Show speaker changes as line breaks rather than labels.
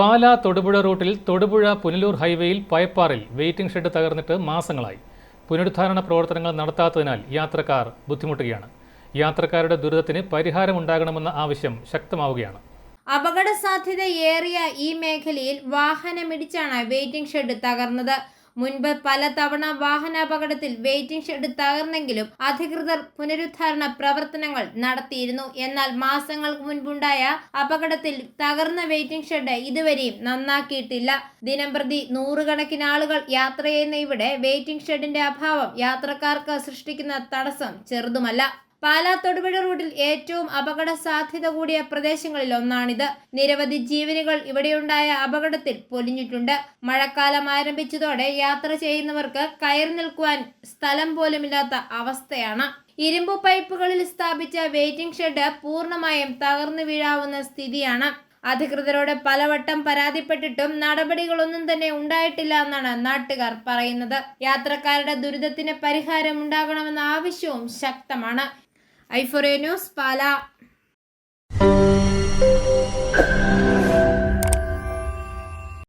പാലാ തൊടുപുഴ റൂട്ടിൽ തൊടുപുഴ പുനലൂർ ഹൈവേയിൽ പയപ്പാറിൽ waiting shed തകർന്നിട്ട് മാസങ്ങളായി. പുനരുദ്ധാരണ പ്രവർത്തനങ്ങൾ നടത്താത്തതിനാൽ യാത്രക്കാർ ബുദ്ധിമുട്ടുകയാണ്. യാത്രക്കാരുടെ ദുരിതത്തിന് പരിഹാരമുണ്ടാകണമെന്ന ആവശ്യം ശക്തമാവുകയാണ്.
അപകട സാധ്യത ഏറിയ ഈ മേഖലയിൽ വാഹനമിടിച്ചാണ് വെയിറ്റിംഗ് ഷെഡ് തകർന്നത്. മുൻപ് പലതവണ വാഹനാപകടത്തിൽ വെയിറ്റിംഗ് ഷെഡ് തകർന്നെങ്കിലും അധികൃതർ പുനരുദ്ധാരണ പ്രവർത്തനങ്ങൾ നടത്തിയിരുന്നു. എന്നാൽ മാസങ്ങൾക്ക് മുൻപുണ്ടായ അപകടത്തിൽ തകർന്ന വെയിറ്റിംഗ് ഷെഡ് ഇതുവരെയും നന്നാക്കിയിട്ടില്ല. ദിനംപ്രതി നൂറുകണക്കിന് ആളുകൾ യാത്ര ചെയ്യുന്ന ഇവിടെ വെയിറ്റിംഗ് ഷെഡിന്റെ അഭാവം യാത്രക്കാർക്ക് സൃഷ്ടിക്കുന്ന തടസ്സം ചെറുതുമല്ല. പാലാ തൊടുപുഴ റൂട്ടിൽ ഏറ്റവും അപകട സാധ്യത കൂടിയ പ്രദേശങ്ങളിൽ ഒന്നാണിത്. നിരവധി ജീവനുകൾ ഇവിടെയുണ്ടായ അപകടത്തിൽ പൊലിഞ്ഞിട്ടുണ്ട്. മഴക്കാലം ആരംഭിച്ചതോടെ യാത്ര ചെയ്യുന്നവർക്ക് കയറി നിൽക്കുവാൻ സ്ഥലം പോലുമില്ലാത്ത അവസ്ഥയാണ്. ഇരുമ്പ് പൈപ്പുകളിൽ സ്ഥാപിച്ച വെയിറ്റിംഗ് ഷെഡ് പൂർണമായും തകർന്നു വീഴാവുന്ന സ്ഥിതിയാണ്. അധികൃതരോട് പലവട്ടം പരാതിപ്പെട്ടിട്ടും നടപടികളൊന്നും തന്നെ ഉണ്ടായിട്ടില്ല എന്നാണ് നാട്ടുകാർ പറയുന്നത്. യാത്രക്കാരുടെ ദുരിതത്തിന് പരിഹാരം ഉണ്ടാകണമെന്ന ആവശ്യവും ശക്തമാണ്. ഐഫോറിയ ന്യൂസ് പാല